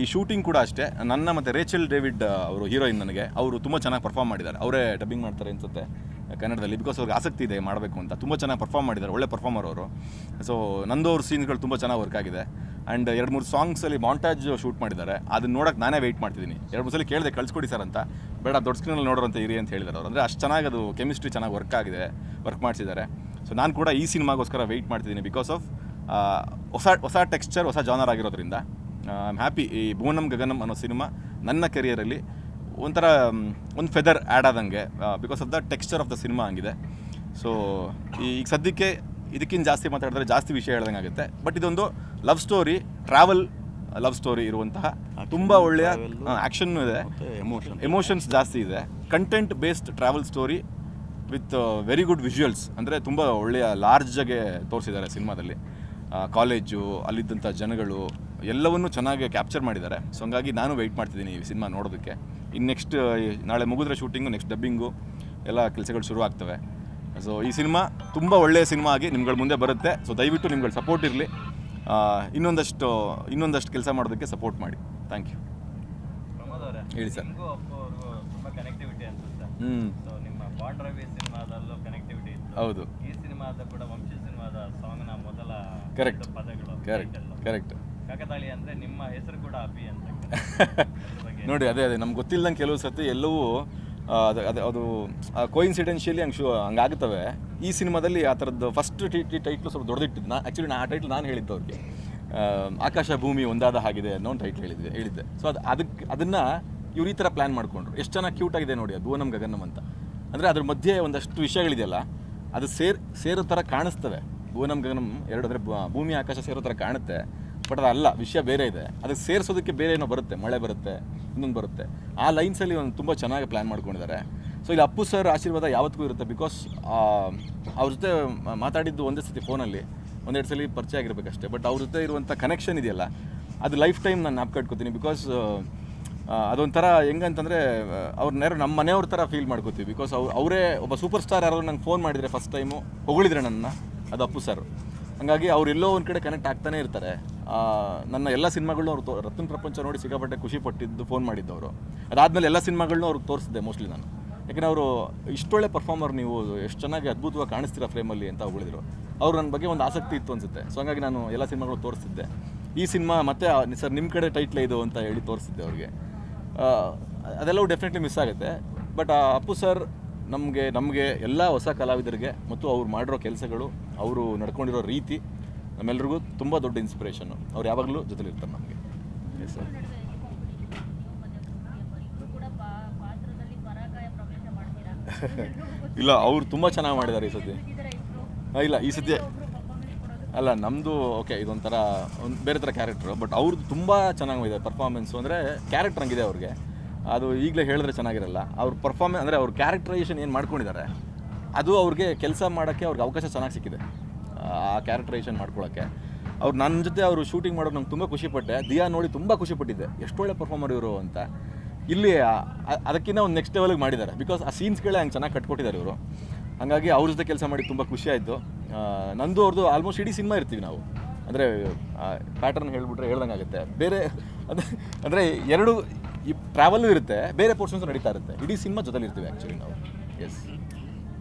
ಈ ಶೂಟಿಂಗ್ ಕೂಡ ಅಷ್ಟೇ. ನನ್ನ ಮತ್ತು ರೇಚಲ್ ಡೇವಿಡ್ ಅವರು ಹೀರೋಯಿನ್ ನನಗೆ. ಅವರು ತುಂಬ ಚೆನ್ನಾಗಿ ಪರ್ಫಾರ್ಮ್ ಮಾಡಿದ್ದಾರೆ. ಅವರೇ ಡಬ್ಬಿಂಗ್ ಮಾಡ್ತಾರೆ ಅನ್ಸುತ್ತೆ ಕನ್ನಡದಲ್ಲಿ ಬಿಕಾಸ್ ಅವ್ರಿಗೆ ಆಸಕ್ತಿ ಇದೆ ಮಾಡಬೇಕು ಅಂತ. ತುಂಬ ಚೆನ್ನಾಗಿ ಪರ್ಫಾರ್ಮ್ ಮಾಡಿದ್ದಾರೆ. ಒಳ್ಳೆ ಪರ್ಫಾರ್ಮರ್ ಅವರು. ಸೊ ನಂದು ಸೀನ್ಗಳು ತುಂಬ ಚೆನ್ನಾಗಿ ವರ್ಕ್ ಆಗಿದೆ. ಆ್ಯಂಡ್ ಎರಡು ಮೂರು ಸಾಂಗ್ಸಲ್ಲಿ ಮಾಂಟಾಜ್ ಶೂಟ್ ಮಾಡಿದ್ದಾರೆ. ಅದನ್ನ ನೋಡೋಕೆ ನಾನೇ ವೆಯ್ಟ್ ಮಾಡ್ತಿದ್ದೀನಿ. ಎರಡು ಮೂರು ಸಲ ಕೇಳಿದೆ ಕಳಿಸ್ಕೊಡಿ ಸರ್ ಅಂತ. ಬೇಡ, ದೊಡ್ಡ ಸ್ಕ್ರೀನಲ್ಲಿ ನೋಡೋರಂತ ಇರಿ ಅಂತ ಹೇಳಿದ್ದಾರೆ ಅವರು. ಅಂದರೆ ಅಷ್ಟು ಚೆನ್ನಾಗಿ ಅದು ಕೆಮಿಸ್ಟ್ರಿ ಚೆನ್ನಾಗಿ ವರ್ಕ್ ಆಗಿದೆ. ವರ್ಕ್ ಮಾಡಿಸಿದ್ದಾರೆ. ಸೊ ನಾನು ಕೂಡ ಈ ಸಿನಿಮಾಗೋಸ್ಕರ ವೆಯ್ಟ್ ಮಾಡ್ತಿದ್ದೀನಿ ಬಿಕಾಸ್ ಆಫ್ ಹೊಸ ಹೊಸ ಟೆಕ್ಸ್ಚರ್ ಹೊಸ ಜಾನರ್ ಆಗಿರೋದ್ರಿಂದ. ಐ ಆಮ್ ಹ್ಯಾಪಿ ಈ ಭುವನಂ ಗಗನಂ ಅನ್ನೋ ಸಿನಿಮಾ ನನ್ನ ಕೆರಿಯರಲ್ಲಿ ಒಂಥರ ಒಂದು ಫೆದರ್ ಆ್ಯಡ್ ಆದಂಗೆ because of the texture of the cinema ಹಂಗಿದೆ. ಸೊ ಈಗ ಸದ್ಯಕ್ಕೆ ಇದಕ್ಕಿಂತ ಜಾಸ್ತಿ ಮಾತಾಡಿದ್ರೆ ಜಾಸ್ತಿ ವಿಷಯ ಹೇಳ್ದಂಗೆ ಆಗುತ್ತೆ. ಬಟ್ ಇದೊಂದು love story travel love story ಇರುವಂತಹ ತುಂಬ ಒಳ್ಳೆಯ ಆ್ಯಕ್ಷನ್ ಇದೆ. ಎಮೋಷನ್ ಎಮೋಷನ್ಸ್ ಜಾಸ್ತಿ ಇದೆ. Content based travel story with very good visuals ಅಂದರೆ ತುಂಬ ಒಳ್ಳೆಯ ಲಾರ್ಜಾಗೆ ತೋರಿಸಿದ್ದಾರೆ ಸಿನಿಮಾದಲ್ಲಿ. ಕಾಲೇಜು ಅಲ್ಲಿದ್ದಂಥ ಜನಗಳು ಎಲ್ಲವನ್ನೂ ಚೆನ್ನಾಗಿ ಕ್ಯಾಪ್ಚರ್ ಮಾಡಿದ್ದಾರೆ. ಸೊ ಹಂಗಾಗಿ ನಾನು ವೆಯ್ಟ್ ಮಾಡ್ತಿದ್ದೀನಿ ಈ ಸಿನಿಮಾ ನೋಡೋದಕ್ಕೆ. ಇನ್ನು ನೆಕ್ಸ್ಟ್ ನಾಳೆ ಮುಗಿದ್ರೆ ಶೂಟಿಂಗು ನೆಕ್ಸ್ಟ್ ಡಬ್ಬಿಂಗು ಎಲ್ಲ ಕೆಲಸಗಳು ಶುರು ಆಗ್ತವೆ. ಸೊ ಈ ಸಿನಿಮಾ ತುಂಬ ಒಳ್ಳೆಯ ಸಿನಿಮಾ ಆಗಿ ನಿಮ್ಗಳ ಮುಂದೆ ಬರುತ್ತೆ. ಸೊ ದಯವಿಟ್ಟು ನಿಮ್ಗಳ ಸಪೋರ್ಟ್ ಇರಲಿ. ಇನ್ನೊಂದಷ್ಟು ಇನ್ನೊಂದಷ್ಟು ಕೆಲಸ ಮಾಡೋದಕ್ಕೆ ಸಪೋರ್ಟ್ ಮಾಡಿ. ಥ್ಯಾಂಕ್ ಯು ಹೇಳಿ ಸರ್. ನಿಮಗೂ ತುಂಬಾ ಕನೆಕ್ಟಿವಿಟಿ ಅನ್ಸುತ್ತೆ. ಹ್ಞೂ ಸೊ ನಿಮ್ಮ ಬಾಂಡ್ ಸಿನಿಮಾದಲ್ಲೂ ಕನೆಕ್ಟಿವಿಟಿ ಇತ್ತು. ಹೌದು. Correct title. ಕರೆಕ್ಟ್ ಕಾಕತಾಳಿ ಅಂದ್ರೆ ನಿಮ್ಮ ಹೆಸರು ಕೂಡ ಅಬಿ ಅಂತ ನೋಡಿ, ಅದೇ ಅದೇ, ನಮ್ಗೆ ಗೊತ್ತಿಲ್ಲದಂಗೆ ಕೆಲವು ಸತಿ ಎಲ್ಲವೂ ಅದು ಅದು ಅದು ಕೋಇನ್ಸಿಡೆನ್ಷಿಯಲಿ ಹಂಗೆ ಶೂ, ಹಂಗಾಗುತ್ತವೆ. ಈ ಸಿನಿಮಾದಲ್ಲಿ ಆ ಥರದ್ದು ಫಸ್ಟ್ ಟಿ ಟಿ ಟೈಟ್ಲು ಸ್ವಲ್ಪ ದೊಡ್ಡದಿಟ್ಟಿದ್ದು ನಾ ಆ್ಯಕ್ಚುಲಿ ನಾ ಆ ಟೈಟ್ಲ್ ನಾನು ಹೇಳಿದ್ದು ಅವ್ರಿಗೆ. ಆಕಾಶ ಭೂಮಿ ಒಂದಾದ ಹಾಗಿದೆ ಅನ್ನೋ ಒಂದು ಟೈಟ್ಲ್ ಹೇಳಿದ್ದೆ ಹೇಳಿದ್ದೆ. ಸೊ ಅದು ಅದಕ್ಕೆ ಅದನ್ನು ಇವ್ರು ಈ ಥರ ಪ್ಲ್ಯಾನ್ ಮಾಡಿಕೊಂಡ್ರು. ಎಷ್ಟು ಚೆನ್ನಾಗಿ ಕ್ಯೂಟ್ ಆಗಿದೆ ನೋಡಿ, ಅದು ನಮ್ಮ ಗಗನಂ ಅಂತ. ಅಂದರೆ ಅದ್ರ ಮಧ್ಯೆ ಒಂದಷ್ಟು ವಿಷಯಗಳಿದೆಯಲ್ಲ, ಅದು ಸೇರ್, ಸೇರೋ ಥರ ಕಾಣಿಸ್ತವೆ. ಭುವನಂ ಗಗನಂ ಎರಡು ಅಂದರೆ ಭೂಮಿ ಆಕಾಶ ಸೇರೋ ಥರ ಕಾಣುತ್ತೆ. ಬಟ್ ಅದಲ್ಲ ವಿಷಯ ಬೇರೆ ಇದೆ. ಅದಕ್ಕೆ ಸೇರಿಸೋದಕ್ಕೆ ಬೇರೆ ಏನೋ ಬರುತ್ತೆ, ಮಳೆ ಬರುತ್ತೆ, ಇನ್ನೊಂದು ಬರುತ್ತೆ. ಆ ಲೈನ್ಸಲ್ಲಿ ಒಂದು ತುಂಬ ಚೆನ್ನಾಗಿ ಪ್ಲ್ಯಾನ್ ಮಾಡ್ಕೊಂಡಿದ್ದಾರೆ. ಸೊ ಇಲ್ಲಿ ಅಪ್ಪು ಸರ್ ಆಶೀರ್ವಾದ ಯಾವತ್ತಿಗೂ ಇರುತ್ತೆ? ಬಿಕಾಸ್ ಅವ್ರ ಜೊತೆ ಮಾತಾಡಿದ್ದು ಒಂದೇ ಸತಿ ಫೋನಲ್ಲಿ ಒಂದೆರಡು ಸಲ ಪರಿಚಯ ಆಗಿರಬೇಕಷ್ಟೇ. ಬಟ್ ಅವ್ರ ಜೊತೆ ಇರುವಂಥ ಕನೆಕ್ಷನ್ ಇದೆಯಲ್ಲ, ಅದು ಲೈಫ್ ಟೈಮ್ ನಾನು ಜ್ಞಾಪಕ ಇಟ್ಕೋತೀನಿ. ಬಿಕಾಸ್ ಅದೊಂಥರ ಹೆಂಗಂತಂದರೆ ಅವ್ರ ನೇರ ನಮ್ಮ ಮನೆಯವ್ರ ಥರ ಫೀಲ್ ಮಾಡ್ಕೋತೀವಿ. ಬಿಕಾಸ್ ಅವ್ರು ಅವರೇ ಒಬ್ಬ ಸೂಪರ್ ಸ್ಟಾರ್ ಯಾರು ನಂಗೆ ಫೋನ್ ಮಾಡಿದರೆ ಫಸ್ಟ್ ಟೈಮು ಹೊಗಳಿದ್ರೆ ನನ್ನ, ಅದು ಅಪ್ಪು ಸರ್ ಹಂಗಾಗಿ ಎಲ್ಲೋ ಒಂದು ಕಡೆ ಕನೆಕ್ಟ್ ಆಗ್ತಾನೆ ಇರ್ತಾರೆ. ನನ್ನ ಎಲ್ಲ ಸಿನಿಮಾಗಳನ್ನೂ ಅವ್ರು ತೋ, ರತ್ನ ಪ್ರಪಂಚ ನೋಡಿ ಸಿಕ್ಕಾಪಟ್ಟೆ ಖುಷಿ ಪಟ್ಟಿದ್ದು ಫೋನ್ ಮಾಡಿದ್ದವರು. ಅದಾದಮೇಲೆ ಎಲ್ಲ ಸಿನಿಮಾಗಳನ್ನೂ ಅವ್ರಿಗೆ ತೋರಿಸಿದ್ದೆ ಮೋಸ್ಟ್ಲಿ ನಾನು. ಯಾಕಂದರೆ ಅವರು ಇಷ್ಟೊಳ್ಳೆ ಪರ್ಫಾರ್ಮರ್ ನೀವು, ಎಷ್ಟು ಚೆನ್ನಾಗಿ ಅದ್ಭುತವಾಗಿ ಕಾಣಿಸ್ತೀರಾ ಫ್ರೇಮಲ್ಲಿ ಅಂತ ಹೊಗಳಿದ್ರು ಅವ್ರು ನನ್ನ ಬಗ್ಗೆ ಒಂದು ಆಸಕ್ತಿ ಇತ್ತು ಅನಿಸುತ್ತೆ. ಸೊ ಹಂಗಾಗಿ ನಾನು ಎಲ್ಲ ಸಿನಿಮಾಗಳು ತೋರಿಸ್ತಿದ್ದೆ ಈ ಸಿನಿಮಾ ಮತ್ತೆ ಸರ್ ನಿಮ್ಮ ಕಡೆ ಟೈಟ್ಲ್ ಇದು ಅಂತ ಹೇಳಿ ತೋರಿಸಿದ್ದೆ ಅವ್ರಿಗೆ. ಅದೆಲ್ಲವೂ ಡೆಫಿನೆಟ್ಲಿ ಮಿಸ್ ಆಗುತ್ತೆ. ಬಟ್ ಅಪ್ಪು ಸರ್ ನಮಗೆ ನಮಗೆ ಎಲ್ಲ ಹೊಸ ಕಲಾವಿದರಿಗೆ ಮತ್ತು ಅವ್ರು ಮಾಡಿರೋ ಕೆಲಸಗಳು, ಅವರು ನಡ್ಕೊಂಡಿರೋ ರೀತಿ ನಮ್ಮೆಲ್ರಿಗೂ ತುಂಬ ದೊಡ್ಡ ಇನ್ಸ್ಪಿರೇಷನ್ನು ಅವ್ರು ಯಾವಾಗಲೂ ಜೊತೆಲಿರ್ತಾರೆ ನಮಗೆ. ಎಸ್ ಸರ್ ಇಲ್ಲ ಅವ್ರು ತುಂಬ ಚೆನ್ನಾಗಿ ಮಾಡಿದ್ದಾರೆ ಈ ಸತಿ. ಇಲ್ಲ ಈ ಸತಿ ಅಲ್ಲ ನಮ್ಮದು ಓಕೆ ಇದೊಂಥರ ಒಂದು ಬೇರೆ ಥರ ಕ್ಯಾರೆಕ್ಟ್ರು ಬಟ್ ಅವ್ರದ್ದು ತುಂಬ ಚೆನ್ನಾಗಿದೆ ಪರ್ಫಾರ್ಮೆನ್ಸು ಅಂದರೆ ಕ್ಯಾರೆಕ್ಟರ್ ಹಂಗಿದೆ ಅವ್ರಿಗೆ. ಅದು ಈಗಲೇ ಹೇಳಿದ್ರೆ ಚೆನ್ನಾಗಿರಲ್ಲ. ಅವ್ರ ಪರ್ಫಾರ್ಮೆನ್ಸ್ ಅಂದರೆ ಅವ್ರ ಕ್ಯಾರೆಕ್ಟರೈಸೇಷನ್ ಏನು ಮಾಡ್ಕೊಂಡಿದ್ದಾರೆ ಅದು ಅವ್ರಿಗೆ ಕೆಲಸ ಮಾಡೋಕ್ಕೆ ಅವ್ರಿಗೆ ಅವಕಾಶ ಚೆನ್ನಾಗಿ ಸಿಕ್ಕಿದೆ. ಆ ಕ್ಯಾರೆಕ್ಟರೈಸೇಷನ್ ಮಾಡ್ಕೊಳ್ಳೋಕ್ಕೆ ಅವ್ರು ನನ್ನ ಜೊತೆ ಅವರು ಶೂಟಿಂಗ್ ಮಾಡೋದು ನಂಗೆ ತುಂಬ ಖುಷಿಪಟ್ಟೆ. ದಿಯಾ ನೋಡಿ ತುಂಬ ಖುಷಿಪಟ್ಟಿದ್ದೆ. ಎಷ್ಟೊಳ್ಳೆ ಪರ್ಫಾರ್ಮರ್ ಇವರು ಅಂತ. ಇಲ್ಲಿ ಅದಕ್ಕಿಂತ ಒಂದು ನೆಕ್ಸ್ಟ್ ಲೆವೆಲ್ಗೆ ಮಾಡಿದ್ದಾರೆ. ಬಿಕಾಸ್ ಆ ಸೀನ್ಸ್ಗಳೇ ಹಂಗೆ ಚೆನ್ನಾಗಿ ಕಟ್ಕೊಟ್ಟಿದ್ದಾರೆ ಇವರು. ಹಾಗಾಗಿ ಅವ್ರ ಜೊತೆ ಕೆಲಸ ಮಾಡಿ ತುಂಬ ಖುಷಿ ಆಯಿತು. ನಂದು ಅವ್ರದ್ದು ಆಲ್ಮೋಸ್ಟ್ ಇಡೀ ಸಿನಿಮಾ ಇರ್ತೀವಿ ನಾವು. ಅಂದರೆ ಪ್ಯಾಟರ್ನ್ ಹೇಳಿಬಿಟ್ರೆ ಹೇಳ್ದಂಗೆ ಆಗುತ್ತೆ. ಬೇರೆ ಅದು ಅಂದರೆ ಎರಡು ಈ ಟ್ರಾವೆಲ್ಲೂ ಇರುತ್ತೆ, ಬೇರೆ ಪೋರ್ಷನ್ಸ್ ನಡೀತಾ ಇರುತ್ತೆ. ಇಡೀ ಸಿನಿಮಾ ಜೊತೆಲಿ ಇರ್ತೀವಿ ಆ್ಯಕ್ಚುಲಿ ನಾವು. ಎಸ್